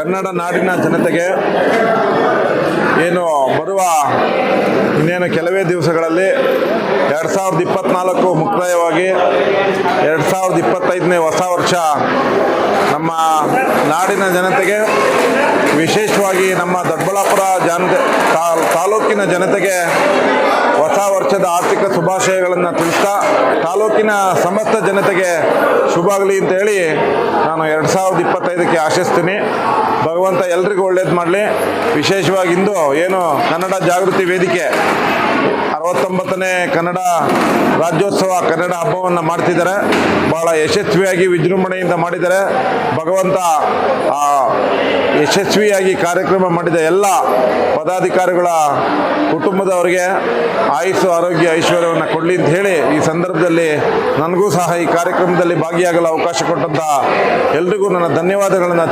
ಕನ್ನಡ ನಾಡಿನ ಜನತೆಗೆ ಏನು ಬರುವ ಇನ್ನೇನು ಕೆಲವೇ ದಿವಸಗಳಲ್ಲಿ ಎರಡು ಸಾವಿರದ ಇಪ್ಪತ್ತ್ನಾಲ್ಕು ಮುಕ್ತಾಯವಾಗಿ ಎರಡು ಸಾವಿರದ ಇಪ್ಪತ್ತೈದನೇ ಹೊಸ ವರ್ಷ ನಮ್ಮ ನಾಡಿನ ಜನತೆಗೆ, ವಿಶೇಷವಾಗಿ ನಮ್ಮ ದೊಡ್ಡಬಳ್ಳಾಪುರ ಜನತೆ ತಾಲೂಕಿನ ಜನತೆಗೆ ಹೊಸ ವರ್ಷದ ಆರ್ಥಿಕ ಶುಭಾಶಯಗಳನ್ನು ತಿಳಿಸ್ತಾ, ತಾಲೂಕಿನ ಸಮಸ್ತ ಜನತೆಗೆ ಶುಭ ಅಂತ ಹೇಳಿ ನಾನು ಎರಡು ಸಾವಿರದ ಇಪ್ಪತ್ತೈದಕ್ಕೆ ಆಶಿಸ್ತೀನಿ. ಭಗವಂತ ಎಲ್ರಿಗೂ ಒಳ್ಳೇದು ಮಾಡಲಿ. ವಿಶೇಷವಾಗಿ ಇಂದು ಏನು ಕನ್ನಡ ಜಾಗೃತಿ ವೇದಿಕೆ. ಅರವತ್ತೊಂಬತ್ತನೇ ಕನ್ನಡ ರಾಜ್ಯೋತ್ಸವ ಕನ್ನಡ ಹಬ್ಬವನ್ನು ಮಾಡ್ತಿದ್ದಾರೆ. ಬಹಳ ಯಶಸ್ವಿಯಾಗಿ ವಿಜೃಂಭಣೆಯಿಂದ ಮಾಡಿದ್ದಾರೆ. ಭಗವಂತ ಯಶಸ್ವಿಯಾಗಿ ಕಾರ್ಯಕ್ರಮ ಮಾಡಿದ ಎಲ್ಲ ಪದಾಧಿಕಾರಿಗಳ ಕುಟುಂಬದವರಿಗೆ ಆಯುಸ್ಸು, ಆರೋಗ್ಯ, ಐಶ್ವರ್ಯವನ್ನು ಕೊಡಲಿ ಅಂತ ಹೇಳಿ ಈ ಸಂದರ್ಭದಲ್ಲಿ ನನಗೂ ಸಹ ಈ ಕಾರ್ಯಕ್ರಮದಲ್ಲಿ ಭಾಗಿಯಾಗಲು ಅವಕಾಶ ಕೊಟ್ಟಂಥ ಎಲ್ರಿಗೂ ನನ್ನ ಧನ್ಯವಾದಗಳನ್ನು